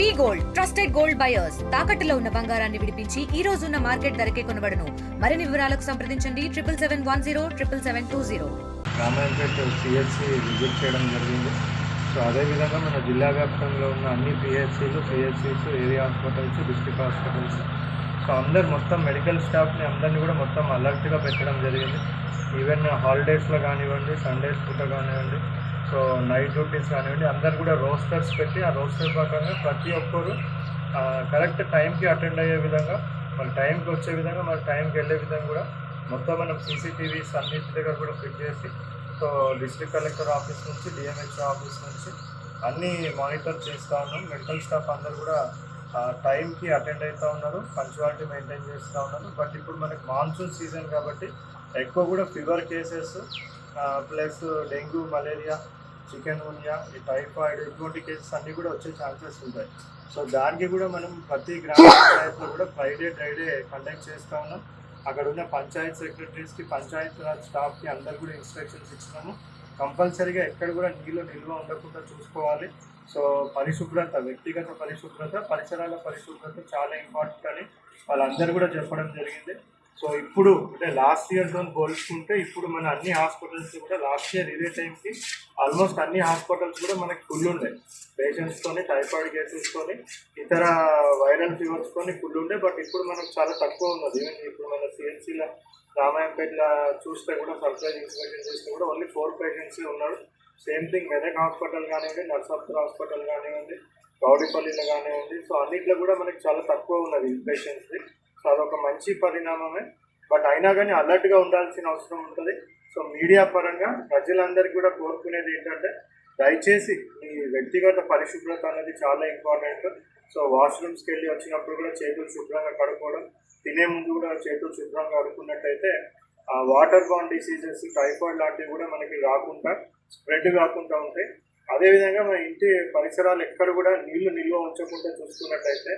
V gold trusted gold buyers. తాకట్టులో ఉన్న బంగారాన్ని విడిపించి ఈ రోజు ఉన్న మార్కెట్ ధరకే కొనబడను. మరిన్ని వివరాలకు సంప్రదించండి. Triple seven one zero triple seven two zero. Ramayampet visit చేయడం జరిగింది. సో అదేవిధంగా మన జిల్లా వ్యాప్తంగా ఉన్న అన్ని పిహెచ్సిలు PHCs area hospitals district hospitals. So అందరు మొత్తం మెడికల్ స్టాఫ్ని అందరినీ కూడా మొత్తం అలర్ట్గా పెట్టడం జరిగింది. ఈవెన్ హాలిడేస్లో కానివ్వండి సండేస్ పూట కానివ్వండి సో నైట్ డ్యూటీస్ కానివ్వండి అందరు కూడా రోస్టర్స్ పెట్టి ఆ రోస్టర్ ప్రకారంగా ప్రతి ఒక్కరు కరెక్ట్ టైంకి అటెండ్ అయ్యే విధంగా మన టైంకి వచ్చే విధంగా మన టైంకి వెళ్ళే విధంగా కూడా మొత్తం మనం సీసీటీవీస్ అన్నింటి దగ్గర కూడా ఫిట్ చేసి సో డిస్ట్రిక్ట్ కలెక్టర్ ఆఫీస్ నుంచి డిఎంహెచ్ఓ ఆఫీస్ నుంచి అన్నీ మానిటర్ చేస్తూ ఉన్నాం. మెడికల్ స్టాఫ్ అందరు కూడా టైంకి అటెండ్ అవుతూ ఉన్నారు పంచువాలిటీ మెయింటైన్ చేస్తూ ఉన్నారు. బట్ ఇప్పుడు మనకి మాన్సూన్ సీజన్ కాబట్టి ఎక్కువ కూడా fever cases plus dengue malaria chikungunya ఈ టైఫాయిడ్ ఇటువంటి కేసెస్ అన్నీ కూడా వచ్చే ఛాన్సెస్ ఉంటాయి. సో దానికి కూడా మనం ప్రతి గ్రామ పంచాయతీలో కూడా ఫ్రైడే ఫ్రైడే కండక్ట్ చేస్తా ఉన్నాం. అక్కడ ఉన్న పంచాయత్ సెక్రటరీస్కి పంచాయత్ రాజ్ స్టాఫ్కి అందరు కూడా ఇన్స్ట్రక్షన్స్ ఇచ్చినాము. కంపల్సరీగా ఎక్కడ కూడా నీళ్ళు నిల్వ ఉండకుండా చూసుకోవాలి. సో పరిశుభ్రత వ్యక్తిగత పరిశుభ్రత పరిసరాల పరిశుభ్రత చాలా ఇంపార్టెంట్ అని వాళ్ళందరూ కూడా చెప్పడం జరిగింది. సో ఇప్పుడు అంటే లాస్ట్ ఇయర్తో పోల్చుకుంటే ఇప్పుడు మన అన్ని హాస్పిటల్స్ కూడా లాస్ట్ ఇయర్ ఇదే టైంకి ఆల్మోస్ట్ అన్ని హాస్పిటల్స్ కూడా మనకి ఫుల్ ఉండే. పేషెంట్స్తోని టైఫాయిడ్ కేసెస్తోని ఇతర వైరల్ ఫీవర్స్తోని ఫుల్ ఉండే. బట్ ఇప్పుడు మనకు చాలా తక్కువ ఉన్నది. ఈవెన్ ఇప్పుడు మన సిఎన్సీలో రామాయంపేటలో చూస్తే కూడా సర్ప్రైజ్ ఇన్స్పెక్షన్ చూస్తే కూడా ఓన్లీ ఫోర్ పేషెంట్సే ఉన్నారు. సేమ్ థింగ్ మెదక్ హాస్పిటల్ కానివ్వండి నర్సాపూర్ హాస్పిటల్ కానివ్వండి గౌడిపల్లిలో కానివ్వండి. సో అన్నిట్లో కూడా మనకి చాలా తక్కువ ఉన్నది పేషెంట్స్ది సో అదొక మంచి పరిణామమే. బట్ అయినా కానీ అలర్ట్గా ఉండాల్సిన అవసరం ఉంటుంది. సో మీడియా పరంగా ప్రజలందరికీ కూడా కోరుకునేది ఏంటంటే దయచేసి మీ వ్యక్తిగత పరిశుభ్రత అనేది చాలా ఇంపార్టెంట్. సో వాష్రూమ్స్కి వెళ్ళి వచ్చినప్పుడు కూడా చేతులు శుభ్రంగా కడుక్కోవడం తినే ముందు కూడా చేతులు శుభ్రంగా కడుక్కున్నట్టయితే ఆ వాటర్ బాన్ డిసీజెస్ టైఫాయిడ్ లాంటివి కూడా మనకి రాకుండా స్ప్రెడ్ కాకుండా ఉంటాయి. అదేవిధంగా మన ఇంటి పరిసరాలు ఎక్కడ కూడా నీళ్ళు నిల్వ ఉంచకుండా చూసుకున్నట్టయితే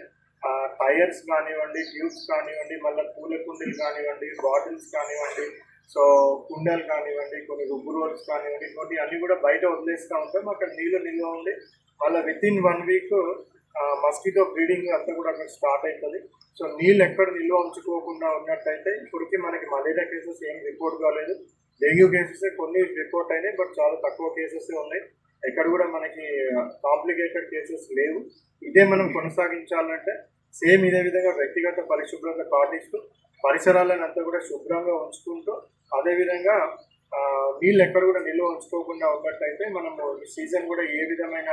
టైర్స్ కానివ్వండి ట్యూబ్స్ కానివ్వండి మళ్ళీ పూల కుండీలు కానివ్వండి బాటిల్స్ కానివ్వండి సో కుండలు కానివ్వండి కొన్ని రుబ్బు రోల్స్ కానివ్వండి కొన్ని అన్నీ కూడా బయట వదిలేస్తూ ఉంటాం అక్కడ నీళ్ళు నిల్వ ఉండి మళ్ళీ within one week mosquito breeding అంతా కూడా అక్కడ స్టార్ట్ అవుతుంది సో నీళ్ళు ఎక్కడ నిల్వ ఉంచుకోకుండా ఉన్నట్టయితే ఇప్పటికీ మనకి మలేరియా కేసెస్ ఏం రిపోర్ట్ కాలేదు. డెంగ్యూ కేసెస్ కొన్ని రిపోర్ట్ అయినాయి బట్ చాలా తక్కువ కేసెస్ ఉన్నాయి. ఎక్కడ కూడా మనకి కాంప్లికేటెడ్ కేసెస్ లేవు. ఇదే మనం కొనసాగించాలంటే సేమ్ ఇదే విధంగా వ్యక్తిగత పరిశుభ్రత పాటిస్తూ పరిసరాలను అంతా కూడా శుభ్రంగా ఉంచుకుంటూ అదేవిధంగా నీళ్ళు ఎక్కడ కూడా నిల్వ ఉంచుకోకుండా ఉన్నట్టయితే మనము ఈ సీజన్ కూడా ఏ విధమైన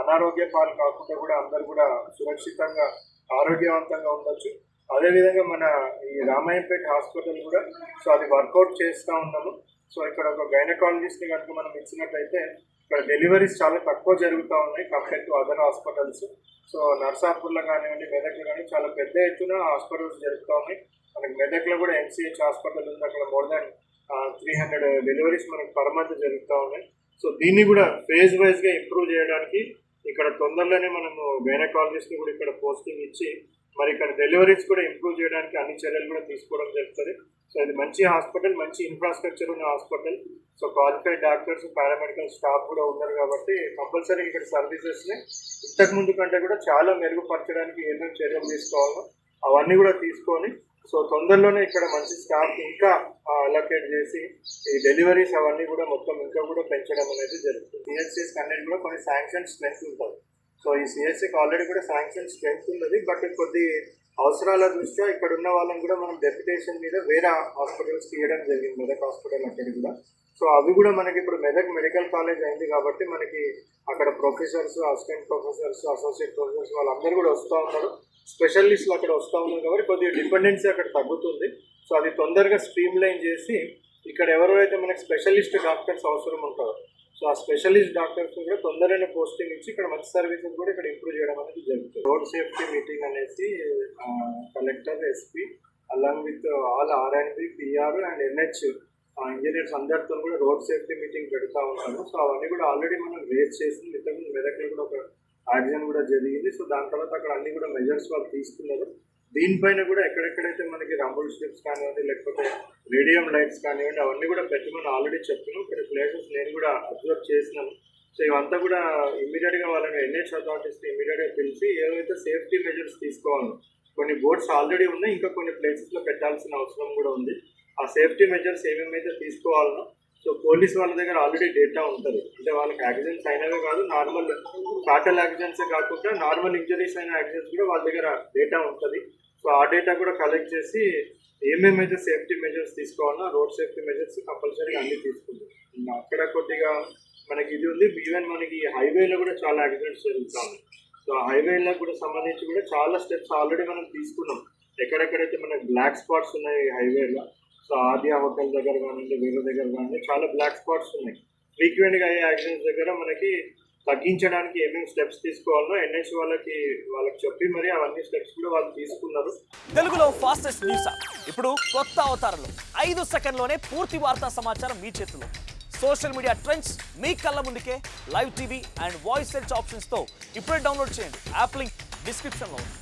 అనారోగ్య పాలు కాకుండా కూడా అందరు కూడా సురక్షితంగా ఆరోగ్యవంతంగా ఉండొచ్చు. అదేవిధంగా మన ఈ రామాయంపేట హాస్పిటల్ కూడా సో అది వర్కౌట్ చేస్తూ ఉన్నాము. సో ఇక్కడ ఒక గైనకాలజిస్ట్ని కనుక మనం ఇచ్చినట్టయితే ఇక్కడ డెలివరీస్ చాలా తక్కువ జరుగుతూ ఉన్నాయి. Compare to other hospitals so నర్సాపూర్లో కానివ్వండి మెదక్లో కానీ చాలా పెద్ద ఎత్తున హాస్పిటల్స్ జరుగుతూ ఉన్నాయి. మనకి మెదక్లో కూడా ఎన్సీహెచ్ హాస్పిటల్ ఉంది. అక్కడ more than three hundred deliveries మనకి పర్ మంత్ జరుగుతూ ఉన్నాయి. సో దీన్ని కూడా ఫేజ్ వైజ్గా ఇంప్రూవ్ చేయడానికి ఇక్కడ తొందరలోనే మనము గైనకాలజిస్ట్ని కూడా ఇక్కడ పోస్టింగ్ ఇచ్చి మరి ఇక్కడ డెలివరీస్ కూడా ఇంప్రూవ్ చేయడానికి అన్ని చర్యలు కూడా తీసుకోవడం జరుగుతుంది. సో ఇది మంచి హాస్పిటల్ మంచి ఇన్ఫ్రాస్ట్రక్చర్ ఉన్న hospital so qualified doctors paramedical staff కూడా ఉన్నారు కాబట్టి కంపల్సరీ ఇక్కడ సర్వీసెస్ని ఇంతకు ముందు కంటే కూడా చాలా మెరుగుపరచడానికి ఏమేమి చర్యలు తీసుకోవాలో అవన్నీ కూడా తీసుకొని సో తొందరలోనే ఇక్కడ మంచి స్టాఫ్ ఇంకా అలొకేట్ చేసి ఈ డెలివరీస్ అవన్నీ కూడా మొత్తం ఇంకా కూడా పెంచడం అనేది జరుగుతుంది. సిఎస్సీస్ అన్నిటి కూడా కొన్ని శాంక్షన్ స్ట్రెంత్ ఉంటుంది సో ఈ సిఎస్సికి ఆల్రెడీ కూడా శాంక్షన్ స్ట్రెంత్ ఉన్నది. బట్ కొద్ది అవసరాల దృష్ట్యా ఇక్కడ ఉన్న వాళ్ళని కూడా మనం డెప్యుటేషన్ మీద వేరే హాస్పిటల్స్ తీయడం జరిగింది. మెదక్ హాస్పిటల్ అక్కడ కూడా. సో అవి కూడా మనకి ఇప్పుడు మెదక్ మెడికల్ కాలేజ్ అయింది కాబట్టి మనకి అక్కడ professors assistant professors associate professors వాళ్ళందరూ కూడా వస్తూ ఉన్నారు. స్పెషలిస్టులు అక్కడ వస్తూ ఉన్నారు కాబట్టి కొద్దిగా డిపెండెన్సీ అక్కడ తగ్గుతుంది. సో అది తొందరగా స్ట్రీమ్ లైన్ చేసి ఇక్కడ ఎవరైతే మనకి స్పెషలిస్ట్ డాక్టర్స్ అవసరం ఉంటారో సో ఆ స్పెషలిస్ట్ డాక్టర్స్ కూడా తొందరగా పోస్టింగ్ ఇచ్చి ఇక్కడ మంచి సర్వీసెస్ కూడా ఇక్కడ ఇంప్రూవ్ చేయడం అనేది జరుగుతుంది. రోడ్ సేఫ్టీ మీటింగ్ అనేసి collector SP along with all R and B PR and NH engineers అందరితో కూడా రోడ్ సేఫ్టీ మీటింగ్ పెడతా ఉన్నాము సో అవన్నీ కూడా ఆల్రెడీ మనం రేస్ చేసింది. ఇంతకుముందు మెదక్లో కూడా ఒక యాక్సిడెంట్ కూడా జరిగింది. సో దాని తర్వాత అక్కడ అన్ని కూడా మెజర్స్ వాళ్ళు తీసుకున్నారు. దీనిపైన కూడా ఎక్కడెక్కడైతే మనకి రంబుల్ స్ట్రిప్స్ కానివ్వండి లేకపోతే రేడియం లైట్స్ కానివ్వండి అవన్నీ కూడా పెట్టమని ఆల్రెడీ చెప్పినాం. ఇక్కడ ప్లేసెస్ నేను కూడా అబ్జర్వ్ చేసినాను. సో ఇవంతా కూడా ఇమీడియట్గా వాళ్ళని ఎన్హెచ్ అథారిటీస్ని ఇమీడియట్గా పిలిచి ఏవైతే సేఫ్టీ మెజర్స్ తీసుకోవాలో కొన్ని బోర్డ్స్ ఆల్రెడీ ఉన్నాయి. ఇంకా కొన్ని ప్లేసెస్లో పెట్టాల్సిన అవసరం కూడా ఉంది. ఆ సేఫ్టీ మెజర్స్ ఏమేమైతే తీసుకోవాలనో సో పోలీస్ వాళ్ళ దగ్గర ఆల్రెడీ డేటా ఉంటుంది. అంటే వాళ్ళకి యాక్సిడెంట్స్ అయినవే కాదు నార్మల్ ఫ్యాటల్ యాక్సిడెంట్స్ కాకుండా నార్మల్ ఇంజరీస్ అయిన యాక్సిడెంట్స్ కూడా వాళ్ళ దగ్గర డేటా ఉంటుంది. సో ఆ డేటా కూడా కలెక్ట్ చేసి ఏమేమైతే సేఫ్టీ మెజర్స్ తీసుకోవాలన్నా రోడ్ సేఫ్టీ మెజర్స్ కంపల్సరీగా అన్ని తీసుకుంటాం. అక్కడ కొద్దిగా మనకి ఇది ఉంది. ఈవెన్ మనకి హైవేలో కూడా చాలా యాక్సిడెంట్స్ జరుగుతాయి. సో హైవేలో కూడా సంబంధించి కూడా చాలా స్టెప్స్ ఆల్రెడీ మనం తీసుకున్నాం. ఎక్కడెక్కడైతే మనకి బ్లాక్ స్పాట్స్ ఉన్నాయి హైవేలో సో ఆది అవకల దగ్గర కానివ్వండి వేరే దగ్గర కానివ్వండి చాలా బ్లాక్ స్పాట్స్ ఉన్నాయి. ఫ్రీక్వెంట్గా అయ్యే యాక్సిడెంట్స్ దగ్గర మనకి తగ్గించడానికి ఏమేమి స్టెప్స్ తీసుకోవాలో ఎన్ఎస్ వాళ్ళకి వాళ్ళకి చెప్పి మరి అవన్నీ స్టెప్స్ కూడా వాళ్ళు తీసుకున్నారు. తెలుగులో ఫాస్టెస్ట్ న్యూస్ ఇప్పుడు కొత్త అవతారంలో ఐదు సెకండ్లోనే పూర్తి వార్తా సమాచారం మీ చేతిలో. సోషల్ మీడియా ట్రెండ్స్ మీ కళ్ళ ముందుకే live TV and voice search ఆప్షన్స్తో ఇప్పుడే డౌన్లోడ్ చేయండి. యాప్ లింక్ డిస్క్రిప్షన్లో ఉంది.